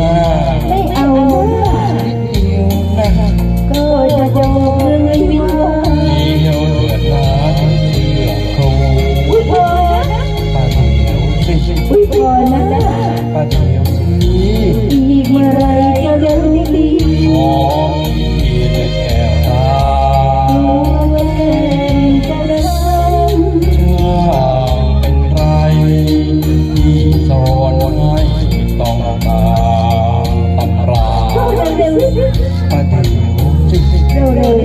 น้าไม่เอาหน้าก็จะจงเรื่องเงินวิวาเที่เหตุผลโค้ดป้าเดียวสิอุ้ยนะป้าเดียวซีกเมื่อไรจะยังไมเดีมองที่เลยแก้วตาเป็นใรที่สอนให้ต้องไป ปฏิรูปเร็ว